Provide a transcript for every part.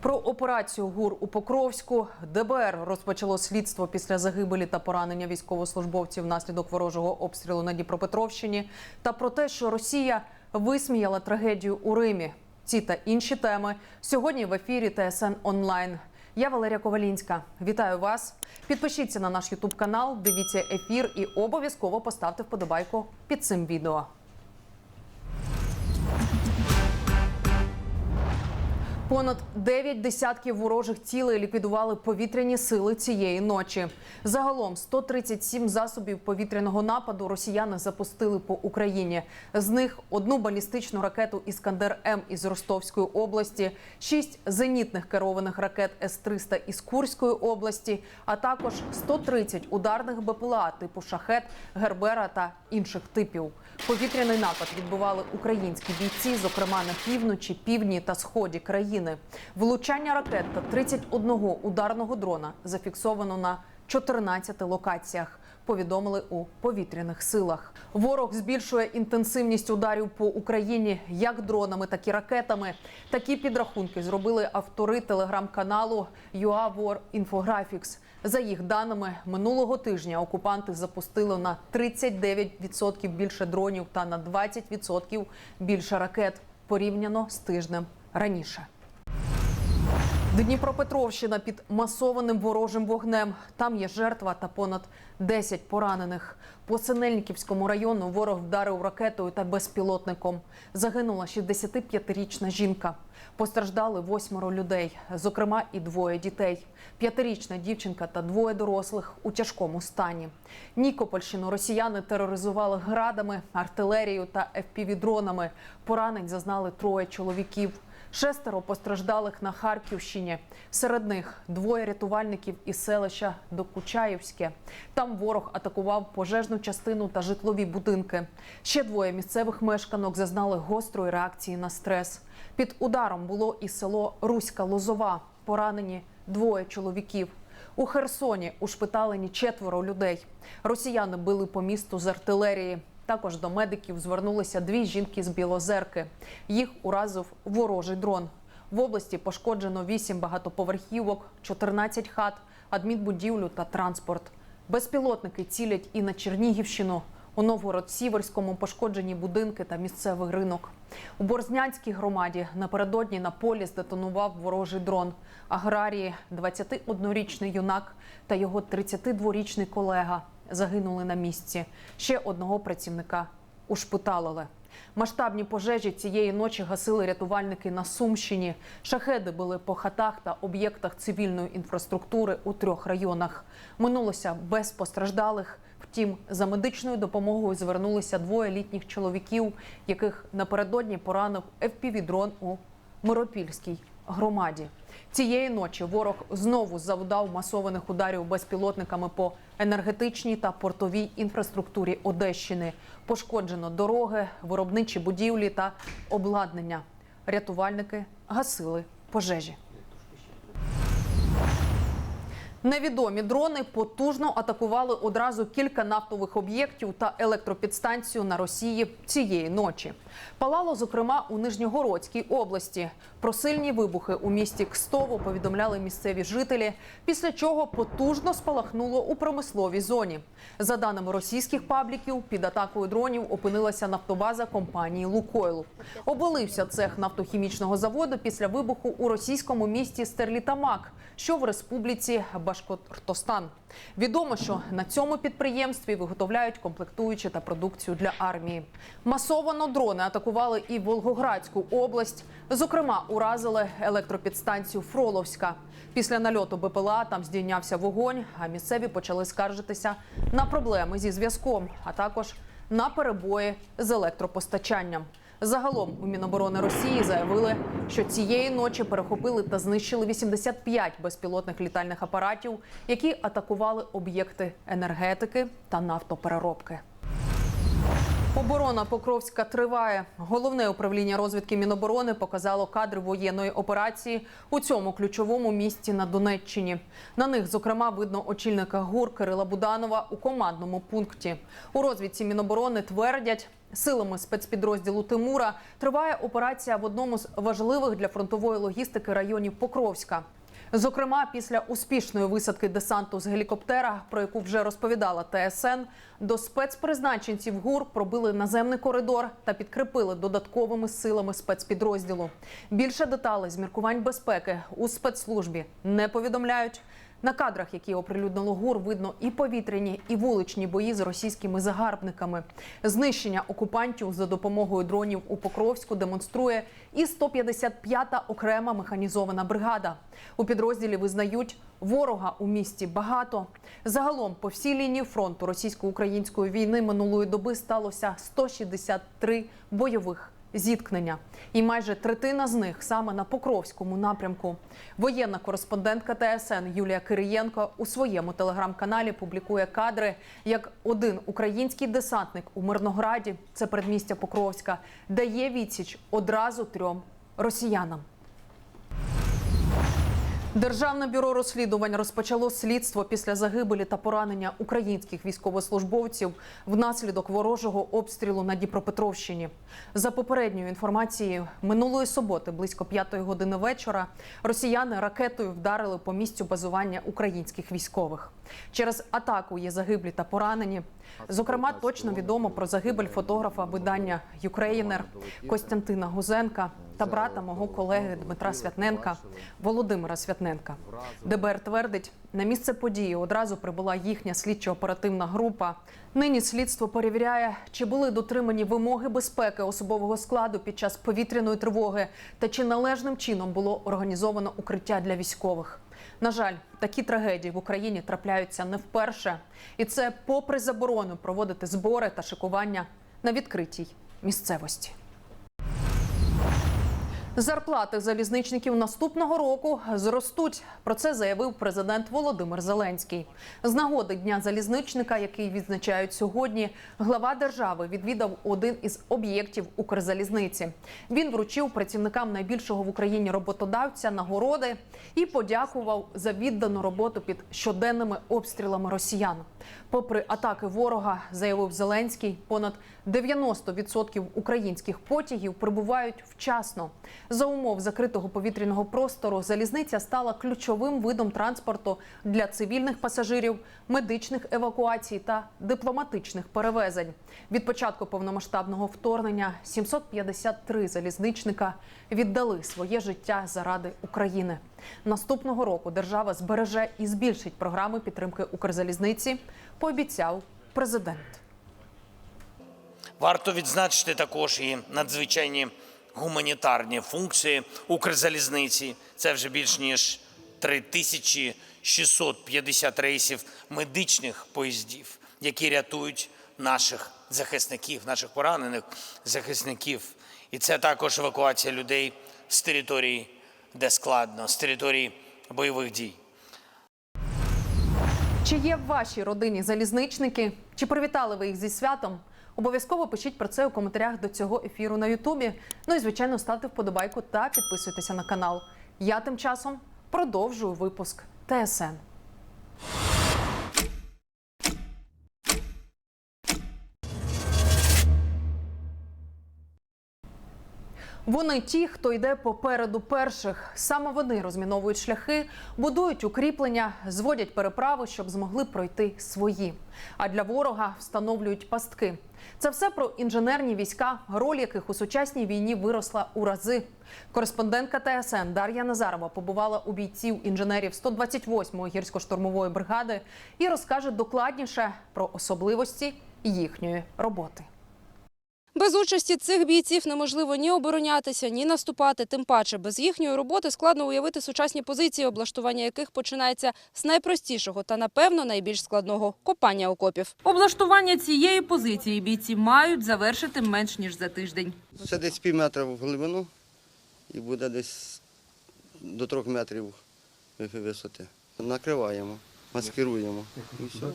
Про операцію ГУР у Покровську ДБР розпочало слідство після загибелі та поранення військовослужбовців внаслідок ворожого обстрілу на Дніпропетровщині та про те, що Росія висміяла трагедію у Римі. Ці та інші теми сьогодні в ефірі ТСН онлайн. Я Валерія Ковалінська. Вітаю вас. Підпишіться на наш Ютуб канал, дивіться ефір і обов'язково поставте вподобайку під цим відео. Понад 9 десятків ворожих цілей ліквідували повітряні сили цієї ночі. Загалом 137 засобів повітряного нападу росіяни запустили по Україні. З них одну балістичну ракету Іскандер М із Ростовської області, шість зенітних керованих ракет С-300 із Курської області, а також 130 ударних БПЛА типу Шахет, Гербера та інших типів. Повітряний напад відбували українські бійці, зокрема на півночі, півдні та сході країни. Влучання ракет та 31 ударного дрона зафіксовано на 14 локаціях. Повідомили у повітряних силах. Ворог збільшує інтенсивність ударів по Україні як дронами, так і ракетами. Такі підрахунки зробили автори телеграм-каналу War Infographics. За їх даними, минулого тижня окупанти запустили на 39% більше дронів та на 20% більше ракет порівняно з тижнем раніше. Дніпропетровщина під масованим ворожим вогнем. Там є жертва та понад 10 поранених. По Синельниківському району ворог вдарив ракетою та безпілотником. Загинула 65-річна жінка. Постраждали восьмеро людей, зокрема і двоє дітей. П'ятирічна дівчинка та двоє дорослих у тяжкому стані. Нікопольщину росіяни тероризували градами, артилерією та ФПВ-дронами. Поранень зазнали троє чоловіків. Шестеро постраждалих на Харківщині. Серед них двоє рятувальників із селища Докучаївське. Там ворог атакував пожежну частину та житлові будинки. Ще двоє місцевих мешканок зазнали гострої реакції на стрес. Під ударом було і село Руська Лозова. Поранені двоє чоловіків. У Херсоні ушпиталені четверо людей. Росіяни били по місту з артилерії. Також до медиків звернулися дві жінки з Білозерки. Їх уразив ворожий дрон. В області пошкоджено 8 багатоповерхівок, 14 хат, адмінбудівлю та транспорт. Безпілотники цілять і на Чернігівщину. У Новгород-Сіверському пошкоджені будинки та місцевий ринок. У Борзнянській громаді напередодні на полі здетонував ворожий дрон. Аграрії, 21-річний юнак та його 32-річний колега загинули на місці. Ще одного працівника ушпиталили. Масштабні пожежі цієї ночі гасили рятувальники на Сумщині. Шахеди були по хатах та об'єктах цивільної інфраструктури у трьох районах. Минулося без постраждалих. Втім, за медичною допомогою звернулися двоє літніх чоловіків, яких напередодні поранив ФПВ-дрон у Миропільській громаді. Цієї ночі ворог знову завдав масованих ударів безпілотниками по енергетичній та портовій інфраструктурі Одещини. Пошкоджено дороги, виробничі будівлі та обладнання. Рятувальники гасили пожежі. Невідомі дрони потужно атакували одразу кілька нафтових об'єктів та електропідстанцію на Росії цієї ночі. Палало, зокрема, у Нижньогородській області. Про сильні вибухи у місті Кстово повідомляли місцеві жителі, після чого потужно спалахнуло у промисловій зоні. За даними російських пабліків, під атакою дронів опинилася нафтобаза компанії Лукойл. Обвалився цех нафтохімічного заводу після вибуху у російському місті Стерлітамак, що в республіці Башкортостан. Відомо, що на цьому підприємстві виготовляють комплектуючі та продукцію для армії. Масовано дрони атакували і Волгоградську область. Зокрема, уразили електропідстанцію Фроловська. Після нальоту БПЛА там здійнявся вогонь, а місцеві почали скаржитися на проблеми зі зв'язком, а також на перебої з електропостачанням. Загалом у Міноборони Росії заявили, що цієї ночі перехопили та знищили 85 безпілотних літальних апаратів, які атакували об'єкти енергетики та нафтопереробки. Оборона Покровська триває. Головне управління розвідки Міноборони показало кадри воєнної операції у цьому ключовому місті на Донеччині. На них, зокрема, видно очільника ГУР Кирила Буданова у командному пункті. У розвідці Міноборони твердять. Силами спецпідрозділу Тимура триває операція в одному з важливих для фронтової логістики районів Покровська. Зокрема, після успішної висадки десанту з гелікоптера, про яку вже розповідала ТСН, до спецпризначенців ГУР пробили наземний коридор та підкріпили додатковими силами спецпідрозділу. Більше деталей з міркувань безпеки у спецслужбі не повідомляють. На кадрах, які оприлюднило ГУР, видно і повітряні, і вуличні бої з російськими загарбниками. Знищення окупантів за допомогою дронів у Покровську демонструє і 155-та окрема механізована бригада. У підрозділі визнають, ворога у місті багато. Загалом по всій лінії фронту російсько-української війни минулої доби сталося 163 бойових зіткнення, і майже третина з них саме на Покровському напрямку. Воєнна кореспондентка ТСН Юлія Кириєнко у своєму телеграм-каналі публікує кадри, як один український десантник у Мирнограді, це передмістя Покровська, дає відсіч одразу трьом росіянам. Державне бюро розслідувань розпочало слідство після загибелі та поранення українських військовослужбовців внаслідок ворожого обстрілу на Дніпропетровщині. За попередньою інформацією, минулої суботи, близько п'ятої години вечора, росіяни ракетою вдарили по місцю базування українських військових. Через атаку є загиблі та поранені. Зокрема, точно відомо про загибель фотографа видання Юкреїнер Костянтина Гузенка та брата мого колеги Дмитра Святненка Володимира Святненка. ДБР твердить, на місце події одразу прибула їхня слідчо-оперативна група. Нині слідство перевіряє, чи були дотримані вимоги безпеки особового складу під час повітряної тривоги та чи належним чином було організовано укриття для військових. На жаль, такі трагедії в Україні трапляються не вперше, і це попри заборону проводити збори та шикування на відкритій місцевості. Зарплати залізничників наступного року зростуть. Про це заявив президент Володимир Зеленський. З нагоди дня залізничника, який відзначають сьогодні, глава держави відвідав один із об'єктів Укрзалізниці. Він вручив працівникам найбільшого в Україні роботодавця нагороди і подякував за віддану роботу під щоденними обстрілами росіян. Попри атаки ворога, заявив Зеленський, понад 90% українських потягів прибувають вчасно. За умов закритого повітряного простору залізниця стала ключовим видом транспорту для цивільних пасажирів, медичних евакуацій та дипломатичних перевезень. Від початку повномасштабного вторгнення 753 залізничника віддали своє життя заради України. Наступного року держава збереже і збільшить програми підтримки Укрзалізниці, пообіцяв президент. Варто відзначити також і надзвичайні гуманітарні функції Укрзалізниці. Це вже більш ніж 3650 рейсів медичних поїздів, які рятують наших захисників, наших поранених захисників. І це також евакуація людей з території, де складно, з території бойових дій. Чи є в вашій родині залізничники? Чи привітали ви їх зі святом? Обов'язково пишіть про це у коментарях до цього ефіру на Ютубі. Ну і звичайно ставте вподобайку та підписуйтеся на канал. Я тим часом продовжую випуск ТСН. Вони ті, хто йде попереду перших. Саме вони розміновують шляхи, будують укріплення, зводять переправи, щоб змогли пройти свої. А для ворога встановлюють пастки. Це все про інженерні війська, роль яких у сучасній війні виросла у рази. Кореспондентка ТСН Дар'я Назарова побувала у бійців інженерів 128-ї гірсько-штурмової бригади і розкаже докладніше про особливості їхньої роботи. Без участі цих бійців неможливо ні оборонятися, ні наступати. Тим паче, без їхньої роботи складно уявити сучасні позиції, облаштування яких починається з найпростішого та, напевно, найбільш складного – копання окопів. Облаштування цієї позиції бійці мають завершити менш ніж за тиждень. Це десь пів метра в глибину і буде десь до трьох метрів висоти. Накриваємо, маскируємо. І все.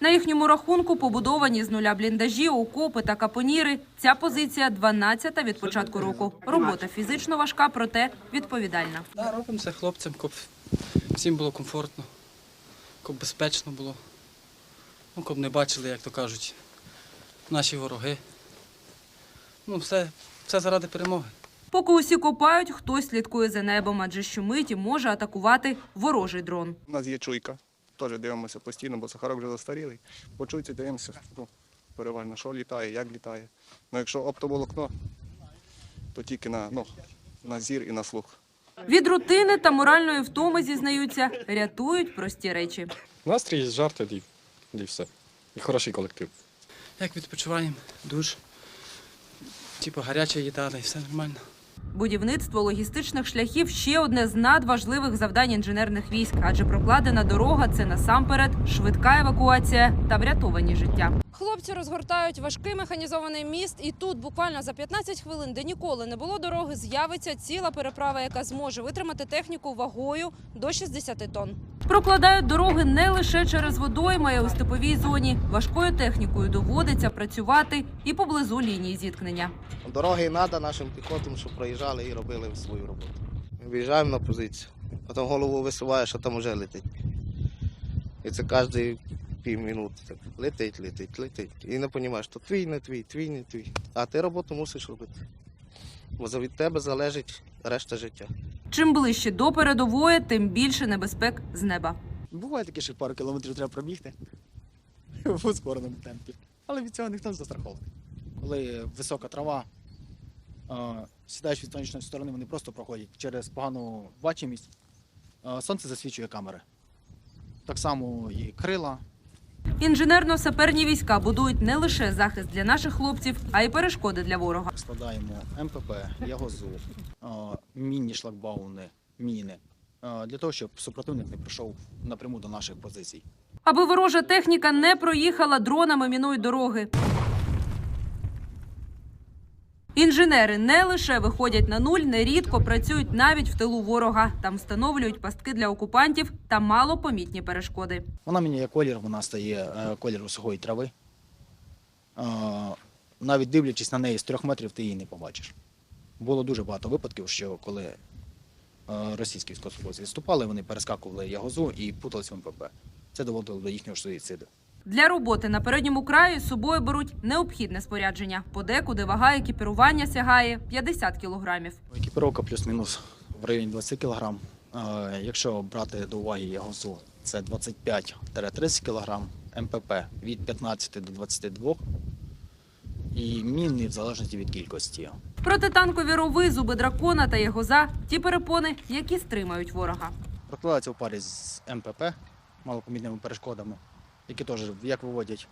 На їхньому рахунку побудовані з нуля бліндажі, окопи та капоніри. Ця позиція 12-та від початку року. Робота фізично важка, проте відповідальна. Да, робимо це хлопцям, щоб всім було комфортно, щоб безпечно було. Ну, щоб не бачили, як то кажуть, наші вороги. Ну, все, все заради перемоги. Поки усі копають, хтось слідкує за небом, адже щомиті може атакувати ворожий дрон. У нас є чуйка, теж дивимося постійно, бо Сахарок вже застарілий. По чуйці дивимося, ну, переважно, що літає, як літає. Ну, якщо оптоволокно, то тільки на, ну, на зір і на слух. Від рутини та моральної втоми, зізнаються, рятують прості речі. Настрій, жарти і, і все. І хороший колектив. Як відпочиваємо, душ, типу гаряча їда, і все нормально. Будівництво логістичних шляхів ще одне з надважливих завдань інженерних військ, адже прокладена дорога це насамперед швидка евакуація та врятовані життя. Хлопці розгортають важкий механізований міст, і тут буквально за 15 хвилин, де ніколи не було дороги, з'явиться ціла переправа, яка зможе витримати техніку вагою до 60 тонн. Прокладають дороги не лише через водойми, а й у степовій зоні. Важкою технікою доводиться працювати і поблизу лінії зіткнення. Дороги треба нашим піхотам, щоб проїжджали і робили свою роботу. Виїжджаємо на позицію, потім голову висуваєш, а там вже летить. І це кожні пів минути. Так летить, летить, летить. І не розумієш, то твій, не твій, твій, не твій. А ти роботу мусиш робити. Бо від тебе залежить решта життя. Чим ближче до передової, тим більше небезпек з неба. Буває таке, що пару кілометрів треба пробігти в ускореному темпі. Але від цього ніхто не застрахований. Коли висока трава, сідаєш від сонячної сторони, вони просто проходять через погану бачимість. Сонце засвічує камери. Так само і крила. Інженерно-саперні війська будують не лише захист для наших хлопців, а й перешкоди для ворога. Складаємо МПП, ягозу, мінні шлагбауни, міни. Для того, щоб супротивник не прийшов напряму до наших позицій. Аби ворожа техніка не проїхала, дронами мінують дороги. Інженери не лише виходять на нуль, нерідко працюють навіть в тилу ворога. Там встановлюють пастки для окупантів та малопомітні перешкоди. Вона міняє колір, вона стає е, кольору сухої трави. Е, Навіть дивлячись на неї з трьох метрів, ти її не побачиш. Було дуже багато випадків, що коли е, російські військовослужбовці відступали, вони перескакували ягозу і путалися в МПП. Це доводило до їхнього суїциду. Для роботи на передньому краї з собою беруть необхідне спорядження. Подекуди вага екіпірування сягає 50 кілограмів. Екіпіровка плюс-мінус в районі 20 кг. Якщо брати до уваги ягозу, це 25-30 кг, МПП від 15 до 22 і міни в залежності від кількості. Протитанкові рови, зуби дракона та ягоза – ті перепони, які стримають ворога. Прокладається в парі з МПП, малопомітними перешкодами, які теж як виводять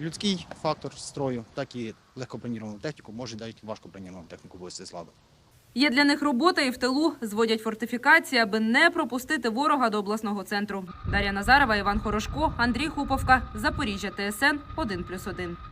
людський фактор строю, так і легкоброніровану техніку, може навіть важкоброніровану техніку вивести з. Є для них робота і в тилу зводять фортифікації, аби не пропустити ворога до обласного центру. Дар'я Назарова, Іван Хорошко, Андрій Хуповка, Запоріжжя, ТСН 1+,1.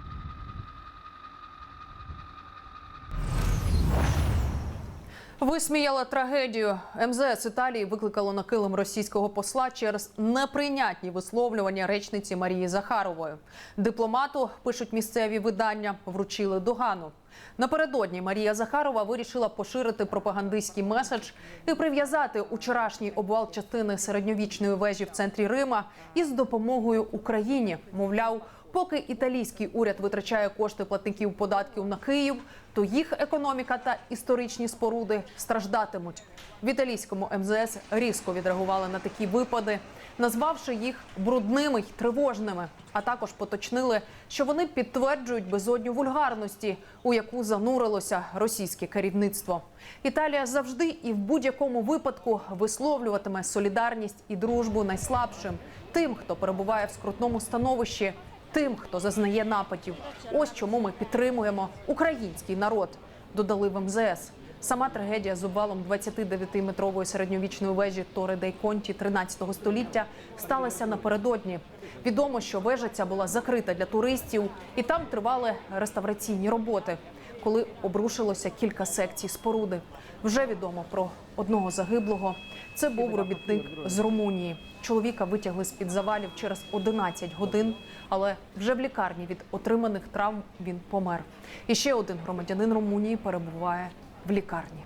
Висміяла трагедію. МЗС Італії викликало на килим російського посла через неприйнятні висловлювання речниці Марії Захарової. Дипломату пишуть місцеві видання, вручили догану. Напередодні Марія Захарова вирішила поширити пропагандистський меседж і прив'язати учорашній обвал частини середньовічної вежі в центрі Рима із допомогою Україні. Мовляв, поки італійський уряд витрачає кошти платників податків на Київ, то їх економіка та історичні споруди страждатимуть. В італійському МЗС різко відреагували на такі випади, назвавши їх брудними й тривожними. А також поточнили, що вони підтверджують безодню вульгарності, у яку занурилося російське керівництво. Італія завжди і в будь-якому випадку висловлюватиме солідарність і дружбу найслабшим, тим, хто перебуває в скрутному становищі, тим, хто зазнає нападів. Ось чому ми підтримуємо український народ. Додали в МЗС. Сама трагедія з обвалом 29-метрової середньовічної вежі Тори Дей Конті 13 століття сталася напередодні. Відомо, що вежа ця була закрита для туристів, і там тривали реставраційні роботи. Коли обрушилося кілька секцій споруди. Вже відомо про одного загиблого. Це був робітник з Румунії. Чоловіка витягли з під завалів через 11 годин, але вже в лікарні від отриманих травм він помер. І ще один громадянин Румунії перебуває в лікарні.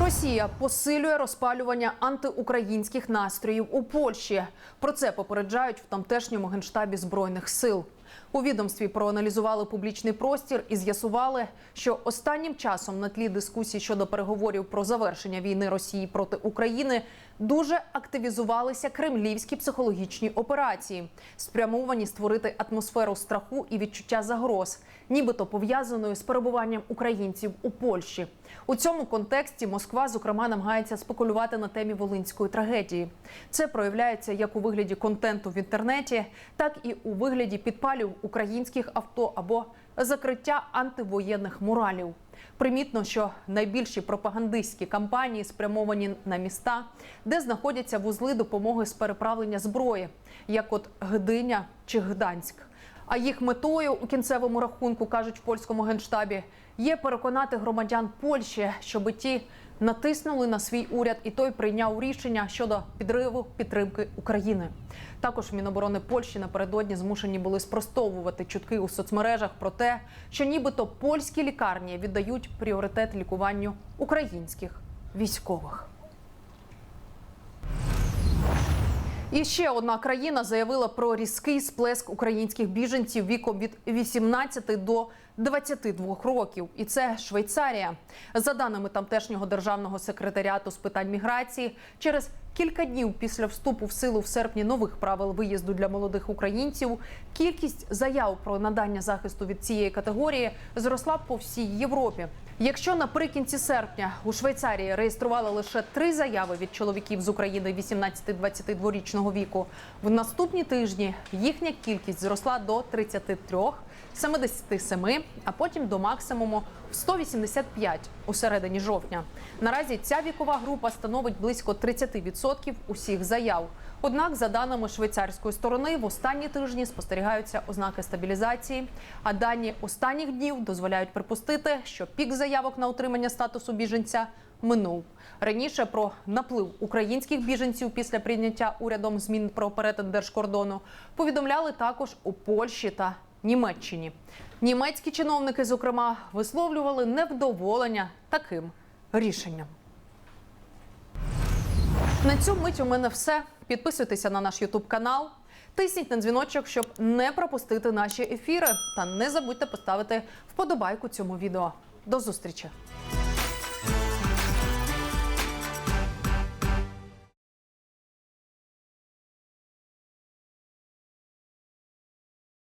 Росія посилює розпалювання антиукраїнських настроїв у Польщі. Про це попереджають в тамтешньому генштабі збройних сил. У відомстві проаналізували публічний простір і з'ясували, що останнім часом на тлі дискусій щодо переговорів про завершення війни Росії проти України дуже активізувалися кремлівські психологічні операції, спрямовані створити атмосферу страху і відчуття загроз, нібито пов'язаною з перебуванням українців у Польщі. У цьому контексті Москва, зокрема, намагається спекулювати на темі волинської трагедії. Це проявляється як у вигляді контенту в інтернеті, так і у вигляді підпалів українських авто або закриття антивоєнних муралів. Примітно, що найбільші пропагандистські кампанії спрямовані на міста, де знаходяться вузли допомоги з переправлення зброї, як от Гдиня чи Гданськ. А їх метою у кінцевому рахунку кажуть в польському генштабі є переконати громадян Польщі, щоби ті натиснули на свій уряд, і той прийняв рішення щодо підриву підтримки України. Також Міноборони Польщі напередодні змушені були спростовувати чутки у соцмережах про те, що нібито польські лікарні віддають пріоритет лікуванню українських військових. І ще одна країна заявила про різкий сплеск українських біженців віком від 18 до 22 років, і це Швейцарія. За даними тамтешнього державного секретаріату з питань міграції, через кілька днів після вступу в силу в серпні нових правил виїзду для молодих українців, кількість заяв про надання захисту від цієї категорії зросла по всій Європі. Якщо наприкінці серпня у Швейцарії реєстрували лише три заяви від чоловіків з України 18-22 річного віку, в наступні тижні їхня кількість зросла до 33, 77, а потім до максимуму 185 у середині жовтня. Наразі ця вікова група становить близько 30% усіх заяв. Однак, за даними швейцарської сторони, в останні тижні спостерігаються ознаки стабілізації. А дані останніх днів дозволяють припустити, що пік заявок на отримання статусу біженця минув. Раніше про наплив українських біженців після прийняття урядом змін про перетин держкордону повідомляли також у Польщі та Німеччині. Німецькі чиновники, зокрема, висловлювали невдоволення таким рішенням. На цю мить у мене все. Підписуйтеся на наш Ютуб канал, тисніть на дзвіночок, щоб не пропустити наші ефіри. Та не забудьте поставити вподобайку цьому відео. До зустрічі!